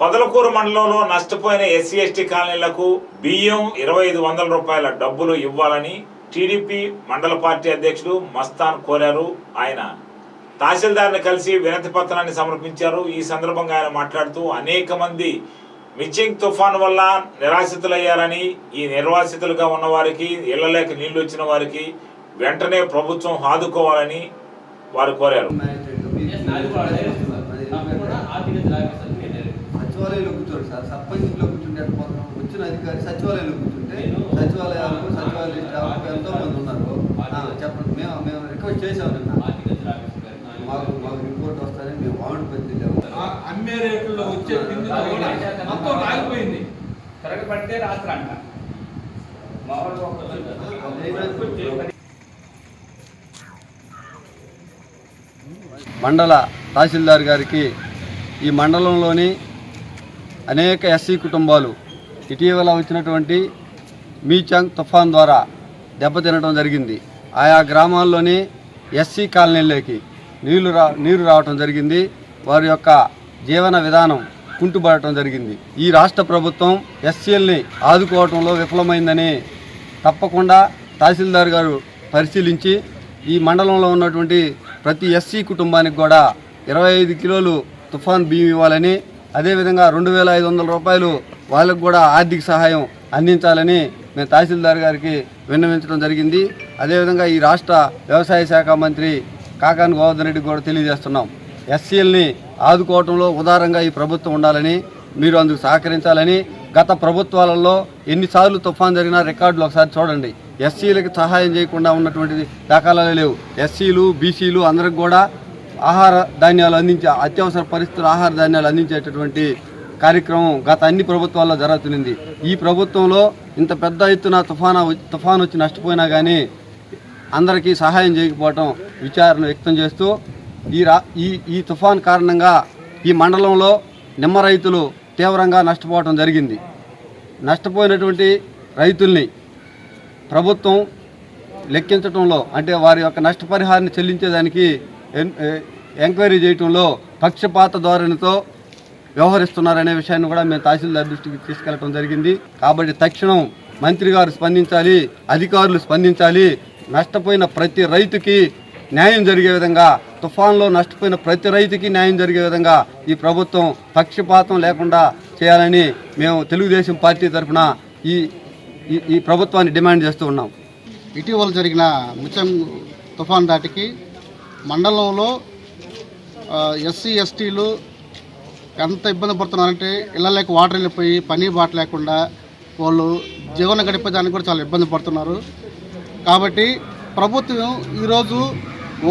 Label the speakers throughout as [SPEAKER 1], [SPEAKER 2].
[SPEAKER 1] పదలకూరు మండలంలో నష్టపోయిన SC ST కాలనీలకు బియ్యం ఇరవై ఐదు వందల రూపాయల డబ్బులు ఇవ్వాలని టీడీపీ మండల పార్టీ అధ్యక్షుడు మస్తాన్ కోరారు. ఆయన తహసీల్దార్ని కలిసి వినతి పత్రాన్ని సమర్పించారు. ఈ సందర్భంగా ఆయన మాట్లాడుతూ అనేక మంది మిచింగ్ తుఫాన్ వల్ల నిరాశితులయ్యారని ఈ నిర్వాసితులుగా ఉన్న వారికి ఇళ్ళలేక నీళ్ళు వచ్చిన వారికి వెంటనే ప్రభుత్వం ఆదుకోవాలని వారు కోరారు.
[SPEAKER 2] సచివాలయంలో కూర్చోండి సార్. సర్పంచ్ ఇంట్లో కూర్చుంటే? వచ్చిన అధికారి సచివాలయంలో కూర్చుంటే సచివాలయాలు సచివాలయ స్టాఫ్ ఎంతో మంది ఉన్నారు. ఆ, చెప్పండి. మేము మేము రిక్వెస్ట్ చేసాం నిన్న. మాకు మాకు రిపోర్ట్ వస్తారని మేము పెట్టి
[SPEAKER 3] ఆ అమ్మే రేట్లలో వచ్చే పిండితో కూడా మొత్తం
[SPEAKER 4] తిరగబట్టే రాత్రి అంట.
[SPEAKER 2] మండల తహసీల్దార్ గారికి ఈ మండలంలోని అనేక ఎస్సీ కుటుంబాలు ఇటీవల వచ్చినటువంటి మీచాంగ్ తుఫాన్ ద్వారా దెబ్బతినడం జరిగింది. ఆయా గ్రామాల్లోని ఎస్సీ కాలనీలోకి నీళ్ళు రా నీరు రావటం జరిగింది. వారి యొక్క జీవన విధానం కుంటుపడటం జరిగింది. ఈ రాష్ట్ర ప్రభుత్వం ఎస్సీల్ని ఆదుకోవటంలో విఫలమైందని తప్పకుండా తహసీల్దార్ గారు పరిశీలించి ఈ మండలంలో ఉన్నటువంటి ప్రతి ఎస్సీ కుటుంబానికి కూడా ఇరవై ఐదు కిలోలు తుఫాన్ బియ్యం ఇవ్వాలని అదేవిధంగా రెండు వేల ఐదు వందల రూపాయలు వాళ్ళకు కూడా ఆర్థిక సహాయం అందించాలని మేము తహసీల్దార్ గారికి విన్నవించడం జరిగింది. అదేవిధంగా ఈ రాష్ట్ర వ్యవసాయ శాఖ మంత్రి కాకాని గోవర్ధన్ రెడ్డి కూడా తెలియజేస్తున్నాం. ఎస్సీఎల్ని ఆదుకోవటంలో ఉదారంగా ఈ ప్రభుత్వం ఉండాలని మీరు అందుకు సహకరించాలని గత ప్రభుత్వాలలో ఎన్నిసార్లు తుఫాన్ జరిగినా రికార్డులు ఒకసారి చూడండి. ఎస్సీలకు సహాయం చేయకుండా ఉన్నటువంటి దాఖలాలు లేవు. ఎస్సీలు బీసీలు అందరికి కూడా ఆహార ధాన్యాలు అందించే అత్యవసర పరిస్థితులు ఆహార ధాన్యాలు అందించేటటువంటి కార్యక్రమం గత అన్ని ప్రభుత్వాల్లో జరుగుతుంది ఈ ప్రభుత్వంలో ఇంత పెద్ద ఎత్తున తుఫానా తుఫాన్ వచ్చి నష్టపోయినా కానీ అందరికీ సహాయం చేయకపోవటం విచారణ వ్యక్తం చేస్తూ ఈ రా ఈ ఈ తుఫాన్ కారణంగా ఈ మండలంలో నిమ్మ రైతులు తీవ్రంగా నష్టపోవటం జరిగింది. నష్టపోయినటువంటి రైతుల్ని ప్రభుత్వం లెక్కించడంలో అంటే వారి యొక్క నష్టపరిహారాన్ని చెల్లించేదానికి ఎంక్వైరీ చేయటంలో పక్షపాత ధోరణితో వ్యవహరిస్తున్నారనే విషయాన్ని కూడా మేము తహసీల్దార్ దృష్టికి తీసుకెళ్ళడం జరిగింది. కాబట్టి తక్షణం మంత్రి గారు స్పందించాలి అధికారులు స్పందించాలి. నష్టపోయిన ప్రతి రైతుకి న్యాయం జరిగే విధంగా తుఫాన్లో నష్టపోయిన ప్రతి రైతుకి న్యాయం జరిగే విధంగా ఈ ప్రభుత్వం పక్షపాతం లేకుండా చేయాలని మేము తెలుగుదేశం పార్టీ తరఫున ఈ ఈ- ఈ ప్రభుత్వాన్ని డిమాండ్ చేస్తూ ఉన్నాం.
[SPEAKER 5] ఇటీవల జరిగిన ముచ్చం తుఫాన్ దాటికి మండలంలో ఎస్సీ ఎస్టీలు ఎంత ఇబ్బంది పడుతున్నారంటే ఇళ్ళలోకి వాటర్ వెళ్ళిపోయి పని బాట లేకుండా వాళ్ళు జీవనం గడిపేదానికి కూడా చాలా ఇబ్బంది పడుతున్నారు. కాబట్టి ప్రభుత్వం ఈరోజు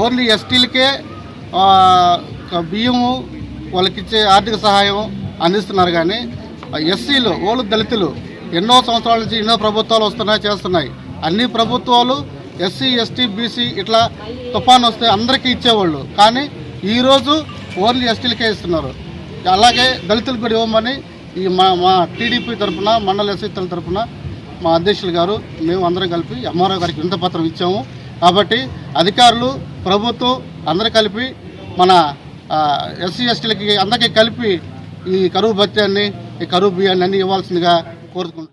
[SPEAKER 5] ఓన్లీ ఎస్టీలకే బియ్యము వాళ్ళకిచ్చే ఆర్థిక సహాయం అందిస్తున్నారు కానీ ఎస్సీలు ఓళ్ళు దళితులు ఎన్నో సంవత్సరాల నుంచి ఎన్నో ప్రభుత్వాలు వస్తున్నాయి చేస్తున్నాయి. అన్ని ప్రభుత్వాలు ఎస్సీ ఎస్టీ బీసీ ఇట్లా తుఫాన్ వస్తే అందరికీ ఇచ్చేవాళ్ళు. కానీ ఈరోజు ఓన్లీ ఎస్టీలకే ఇస్తున్నారు. అలాగే దళితులకు కూడా ఇవ్వమని ఈ మా మా టీడీపీ తరఫున మండల ఎస్ఎత్తుల తరఫున మా అధ్యక్షులు గారు మేము అందరం కలిపి ఎంఆర్ఓ గారికి వింత పత్రం ఇచ్చాము. కాబట్టి అధికారులు ప్రభుత్వం అందరూ కలిపి మన ఎస్సీ ఎస్టీలకి అందరికీ కలిపి ఈ కరువు భత్యాన్ని ఈ కరువు బియ్యాన్ని అన్ని ఇవ్వాల్సిందిగా కోరుకుంటున్నాం.